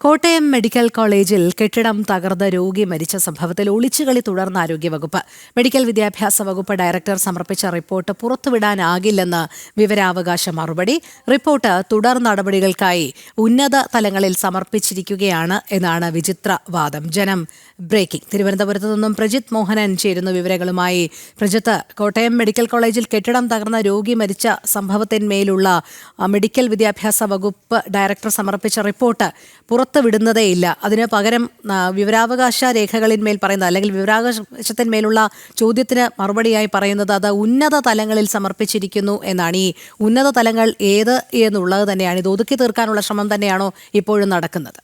Kottayam medical കോളേജിൽ കെട്ടിടം തകർന്ന രോഗി മരിച്ച സംഭവത്തിൽ ഒളിച്ചുകളി തുടർന്ന ആരോഗ്യവകുപ്പ്. മെഡിക്കൽ വിദ്യാഭ്യാസ വകുപ്പ് ഡയറക്ടർ സമർപ്പിച്ച റിപ്പോർട്ട് പുറത്തുവിടാനാകില്ലെന്ന് വിവരാവകാശ മറുപടി. റിപ്പോർട്ട് തുടർ നടപടികൾക്കായി ഉന്നത തലങ്ങളിൽ സമർപ്പിച്ചിരിക്കുകയാണ് എന്നാണ് വിചിത്ര വാദം. ജനം ബ്രേക്കിംഗ്. തിരുവനന്തപുരത്ത് നിന്നും പ്രജിത് മോഹനൻ ചേരുന്നു വിവരങ്ങളുമായി പ്രജിത്ത് കോട്ടയം മെഡിക്കൽ കോളേജിൽ കെട്ടിടം തകർന്ന രോഗി മരിച്ച സംഭവത്തിന്മേലുള്ള മെഡിക്കൽ വിദ്യാഭ്യാസ വകുപ്പ് ഡയറക്ടർ സമർപ്പിച്ച റിപ്പോർട്ട് പുറത്തുവിടുന്നതേയില്ല. അതിന് പകരം വിവരാവകാശ രേഖകളിന്മേൽ പറയുന്നത് അല്ലെങ്കിൽ വിവരാവകാശത്തിന്മേലുള്ള ചോദ്യത്തിന് മറുപടിയായി പറയുന്നത് അത് ഉന്നത തലങ്ങളിൽ സമർപ്പിച്ചിരിക്കുന്നു എന്നാണ്. ഈ ഉന്നത തലങ്ങൾ ഏത് എന്നുള്ളത് തന്നെയാണ്. ഇത് ഒതുക്കി തീർക്കാനുള്ള ശ്രമം തന്നെയാണോ ഇപ്പോഴും നടക്കുന്നത്.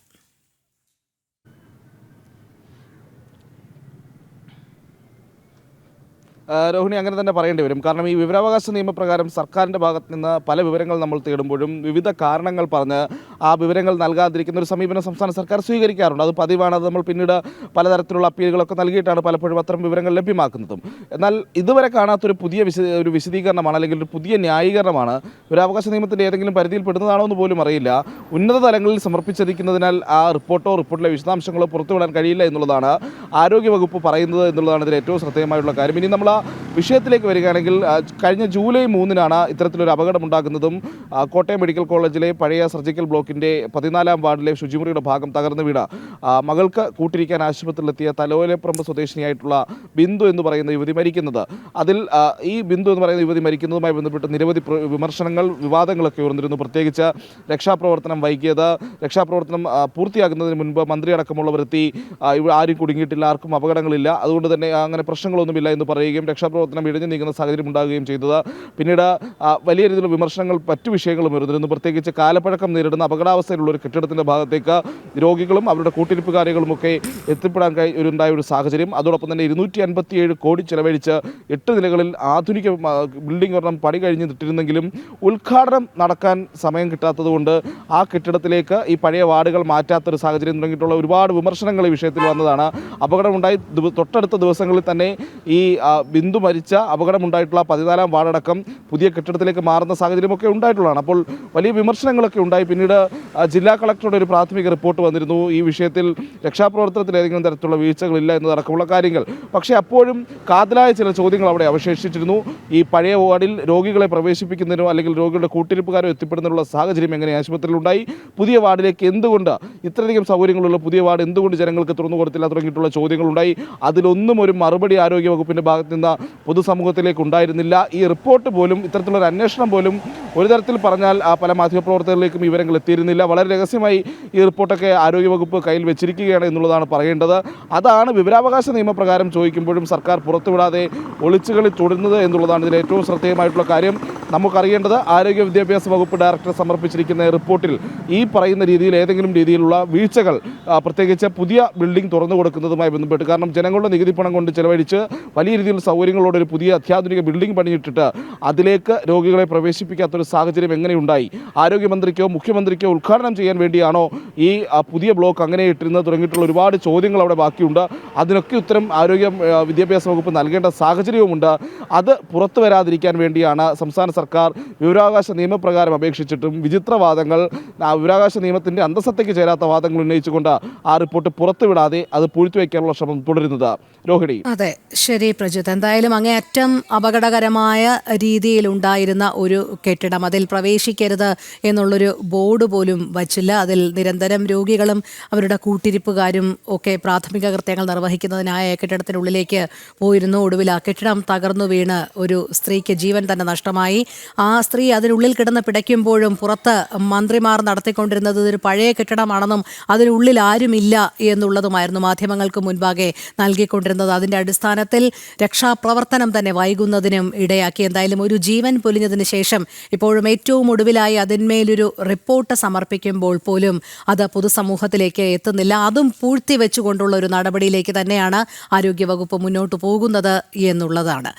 രോഹിണി അങ്ങനെ തന്നെ പറയേണ്ടി വരും. കാരണം ഈ വിവരാവകാശ നിയമപ്രകാരം സർക്കാരിന്റെ ഭാഗത്ത് നിന്ന് പല വിവരങ്ങൾ നമ്മൾ തേടുമ്പോഴും വിവിധ കാരണങ്ങൾ പറഞ്ഞ് ആ വിവരങ്ങൾ നൽകാതിരിക്കുന്ന ഒരു സമീപനം സംസ്ഥാന സർക്കാർ സ്വീകരിക്കാറുണ്ട്. അത് പതിവാണ്. അത് നമ്മൾ പിന്നീട് പലതരത്തിലുള്ള അപ്പീലുകളൊക്കെ നൽകിയിട്ടാണ് പലപ്പോഴും അത്തരം വിവരങ്ങൾ ലഭ്യമാക്കുന്നതും. എന്നാൽ ഇതുവരെ കാണാത്തൊരു പുതിയ വിശ ഒരു വിശദീകരണമാണ് അല്ലെങ്കിൽ ഒരു പുതിയ ന്യായീകരണമാണ് വിവരാവകാശ നിയമത്തിന്റെ ഏതെങ്കിലും പരിധിയിൽ പെടുന്നതാണോ എന്ന് പോലും അറിയില്ല. ഉന്നത തലങ്ങളിൽ സമർപ്പിച്ചിരിക്കുന്നതിനാൽ ആ റിപ്പോർട്ടോ റിപ്പോർട്ടിലെ വിശദാംശങ്ങളോ പുറത്തുവിടാൻ കഴിയില്ല എന്നുള്ളതാണ് ആരോഗ്യവകുപ്പ് പറയുന്നത് എന്നുള്ളതാണ് ഇതിൽ ഏറ്റവും ശ്രദ്ധേയമായിട്ടുള്ള കാര്യം. ഇനി നമ്മൾ ആ വിഷയത്തിലേക്ക് വരികയാണെങ്കിൽ കഴിഞ്ഞ ജൂലൈ മൂന്നിനാണ് ഇത്തരത്തിലൊരു അപകടമുണ്ടാകുന്നതും കോട്ടയം മെഡിക്കൽ കോളേജിലെ പഴയ സർജിക്കൽ ബ്ലോക്കിന്റെ പതിനാലാം വാർഡിലെ ശുചിമുറിയുടെ ഭാഗം തകർന്നു വീണ മകൾക്ക് കൂട്ടിരിക്കാൻ ആശുപത്രിയിലെത്തിയ തലോലപ്പറമ്പ് സ്വദേശിനിയായിട്ടുള്ള ബിന്ദു എന്ന് പറയുന്ന യുവതി മരിക്കുന്നത്. അതിൽ ഈ ബിന്ദു എന്ന് പറയുന്ന യുവതി മരിക്കുന്നതുമായി ബന്ധപ്പെട്ട് നിരവധി വിമർശനങ്ങൾ വിവാദങ്ങളൊക്കെ ഉയർന്നിരുന്നു. പ്രത്യേകിച്ച് രക്ഷാപ്രവർത്തനം വൈകിയത് രക്ഷാപ്രവർത്തനം പൂർത്തിയാകുന്നതിന് മുൻപ് മന്ത്രി അടക്കമുള്ളവരെത്തി ആരും കുടുങ്ങിയിട്ടില്ല ആർക്കും അപകടങ്ങളില്ല. അതുകൊണ്ട് തന്നെ അങ്ങനെ പ്രശ്നങ്ങളൊന്നുമില്ല എന്ന് പറയുകയും രക്ഷാപ്രവർത്തനം ഇഴഞ്ഞു നീങ്ങുന്ന സാഹചര്യം ഉണ്ടാകുകയും ചെയ്തത്. പിന്നീട് വലിയ രീതിയിലുള്ള വിമർശനങ്ങൾ മറ്റു വിഷയങ്ങളും ഉയർന്നിരുന്നു. പ്രത്യേകിച്ച് കാലപ്പഴക്കം നേരിടുന്ന അപകടാവസ്ഥയിലുള്ള ഒരു കെട്ടിടത്തിന്റെ ഭാഗത്തേക്ക് രോഗികളും അവരുടെ കൂട്ടിരിപ്പുകാരികളുമൊക്കെ എത്തിപ്പെടാൻ കഴി ഒരു സാഹചര്യം. അതോടൊപ്പം തന്നെ ഇരുന്നൂറ്റി അൻപത്തിയേഴ് കോടി ചെലവഴിച്ച് എട്ട് നിലകളിൽ ആധുനിക ബിൽഡിംഗ് ഒരെണ്ണം പണി കഴിഞ്ഞ് നിട്ടിരുന്നെങ്കിലും ഉദ്ഘാടനം നടക്കാൻ സമയം കിട്ടാത്തതുകൊണ്ട് ആ കെട്ടിടത്തിലേക്ക് ഈ പഴയ വാർഡുകൾ മാറ്റാത്തൊരു സാഹചര്യം തുടങ്ങിയിട്ടുള്ള ഒരുപാട് വിമർശനങ്ങൾ ഈ വിഷയത്തിൽ വന്നതാണ്. അപകടമുണ്ടായി തൊട്ടടുത്ത ദിവസങ്ങളിൽ തന്നെ ഈ ബിന്ദു മരിച്ച അപകടമുണ്ടായിട്ടുള്ള പതിനാലാം വാർഡടക്കം പുതിയ കെട്ടിടത്തിലേക്ക് മാറുന്ന സാഹചര്യമൊക്കെ ഉണ്ടായിട്ടുള്ളതാണ്. അപ്പോൾ വലിയ വിമർശനങ്ങളൊക്കെ ഉണ്ടായി. പിന്നീട് ജില്ലാ കളക്ടറുടെ ഒരു പ്രാഥമിക റിപ്പോർട്ട് വന്നിരുന്നു. ഈ വിഷയത്തിൽ രക്ഷാപ്രവർത്തനത്തിൽ ഏതെങ്കിലും തരത്തിലുള്ള വീഴ്ചകളില്ല എന്നതടക്കമുള്ള കാര്യങ്ങൾ. പക്ഷേ അപ്പോഴും കാതലായ ചില ചോദ്യങ്ങൾ അവിടെ അവശേഷിച്ചിരുന്നു. ഈ പഴയ വാർഡിൽ രോഗികളെ പ്രവേശിപ്പിക്കുന്നതിനോ അല്ലെങ്കിൽ രോഗികളുടെ കൂട്ടിരിപ്പുകാരോ എത്തിപ്പെടുന്നതിനുള്ള സാഹചര്യം എങ്ങനെ ആശുപത്രിയിലുണ്ടായി പുതിയ വാർഡിലേക്ക് എന്തുകൊണ്ട് ഇത്രയധികം സൗകര്യങ്ങളുള്ള പുതിയ വാർഡ് എന്തുകൊണ്ട് ജനങ്ങൾക്ക് തുറന്നു കൊടുത്തില്ല തുടങ്ങിയിട്ടുള്ള ചോദ്യങ്ങളുണ്ടായി. അതിലൊന്നും ഒരു മറുപടി ആരോഗ്യ വകുപ്പിന്റെ ഭാഗത്ത് നിന്ന് പൊതുസമൂഹത്തിലേക്ക് ഉണ്ടായിരുന്നില്ല ഈ റിപ്പോർട്ട് പോലും ഇത്തരത്തിലുള്ള അന്വേഷണം പോലും ഒരു തരത്തിൽ പറഞ്ഞാൽ ആ പല മാധ്യമപ്രവർത്തകരിലേക്കും വിവരങ്ങൾ എത്തിയിരുന്നില്ല. വളരെ രഹസ്യമായി ഈ റിപ്പോർട്ടൊക്കെ ആരോഗ്യവകുപ്പ് കയ്യിൽ വെച്ചിരിക്കുകയാണ് എന്നുള്ളതാണ് പറയേണ്ടത്. അതാണ് വിവരാവകാശ നിയമപ്രകാരം ചോദിക്കുമ്പോഴും സർക്കാർ പുറത്തുവിടാതെ ഒളിച്ചുകളി തുടരുന്നത് എന്നുള്ളതാണ് ഇതിൽ ഏറ്റവും ശ്രദ്ധേയമായിട്ടുള്ള കാര്യം. നമുക്കറിയേണ്ടത് ആരോഗ്യ വിദ്യാഭ്യാസ വകുപ്പ് ഡയറക്ടർ സമർപ്പിച്ചിരിക്കുന്ന റിപ്പോർട്ടിൽ ഈ പറയുന്ന രീതിയിൽ ഏതെങ്കിലും രീതിയിലുള്ള വീഴ്ചകൾ പ്രത്യേകിച്ച് പുതിയ ബിൽഡിംഗ് തുറന്നു കൊടുക്കുന്നതുമായി ബന്ധപ്പെട്ട് കാരണം ജനങ്ങളുടെ നികുതി പണം കൊണ്ട് ചെലവഴിച്ച് വലിയ രീതിയിലുള്ള സൗകര്യങ്ങളോടെ ഒരു പുതിയ അത്യാധുനിക ബിൽഡിംഗ് പണിയിട്ടിട്ട് അതിലേക്ക് രോഗികളെ പ്രവേശിപ്പിക്കാത്തൊരു സാഹചര്യം എങ്ങനെയുണ്ടായി? ആരോഗ്യമന്ത്രിക്കോ മുഖ്യമന്ത്രിക്കോ ഉദ്ഘാടനം ചെയ്യാൻ വേണ്ടിയാണോ ഈ പുതിയ ബ്ലോക്ക് അങ്ങനെ ഇട്ടിരുന്നത്? തുടങ്ങിയിട്ടുള്ള ഒരുപാട് ചോദ്യങ്ങൾ അവിടെ ബാക്കിയുണ്ട്. അതിനൊക്കെ ഉത്തരം ആരോഗ്യ വിദ്യാഭ്യാസ വകുപ്പ് നൽകേണ്ട സാഹചര്യവുമുണ്ട്. അത് പുറത്തു വരാതിരിക്കാൻ വേണ്ടിയാണ് സംസ്ഥാന സർക്കാർ വിവരാവകാശ നിയമപ്രകാരം അപേക്ഷിച്ചിട്ടും വിചിത്രവാദങ്ങൾ വിവരാവകാശ നിയമത്തിന്റെ അന്തസത്തയ്ക്ക് ചേരാത്ത വാദങ്ങൾ ഉന്നയിച്ചുകൊണ്ട് ആ റിപ്പോർട്ട് പുറത്തുവിടാതെ അത് പൂഴ്ത്തിവെക്കാനുള്ള ശ്രമം തുടരുന്നത്. രോഹിണി. അതെ ശരി പ്രജിത്ത് എന്തായാലും അങ്ങേയറ്റം അപകടകരമായ രീതിയിൽ ഉണ്ടായിരുന്ന ഒരു കെട്ടിടം. അതിൽ പ്രവേശിക്കരുത് എന്നുള്ളൊരു ബോർഡ് പോലും വച്ചില്ല. അതിൽ നിരന്തരം രോഗികളും അവരുടെ കൂട്ടിരിപ്പുകാരും ഒക്കെ പ്രാഥമിക കൃത്യങ്ങൾ നിർവഹിക്കുന്നതിനായ കെട്ടിടത്തിനുള്ളിലേക്ക് പോയിരുന്നു. ഒടുവിൽ ആ കെട്ടിടം തകർന്നു വീണ് ഒരു സ്ത്രീക്ക് ജീവൻ തന്നെ നഷ്ടമായി. ആ സ്ത്രീ അതിനുള്ളിൽ കിടന്ന് പിടയ്ക്കുമ്പോഴും പുറത്ത് മന്ത്രിമാർ നടത്തിക്കൊണ്ടിരുന്നത് ഇതൊരു പഴയ കെട്ടിടമാണെന്നും അതിനുള്ളിൽ ആരുമില്ല എന്നുള്ളതുമായിരുന്നു മാധ്യമങ്ങൾക്ക് മുൻപാകെ നൽകിക്കൊണ്ടിരുന്നത്. അതിന്റെ അടിസ്ഥാനത്തിൽ രക്ഷാപ്രവർത്തനം തന്നെ വൈകുന്നതിനും ഇടയാക്കി. എന്തായാലും ഒരു ജീവൻ പൊലിഞ്ഞതിന് ശേഷം ഇപ്പോഴും ഏറ്റവും ഒടുവിലായി അതിന്മേലൊരു റിപ്പോർട്ട് സമർപ്പിക്കുമ്പോൾ പോലും അത് പൊതുസമൂഹത്തിലേക്ക് എത്തുന്നില്ല. അതും പൂഴ്ത്തി വെച്ചുകൊണ്ടുള്ള ഒരു നടപടിയിലേക്ക് തന്നെയാണ് ആരോഗ്യവകുപ്പ് മുന്നോട്ട് പോകുന്നത് എന്നുള്ളതാണ്.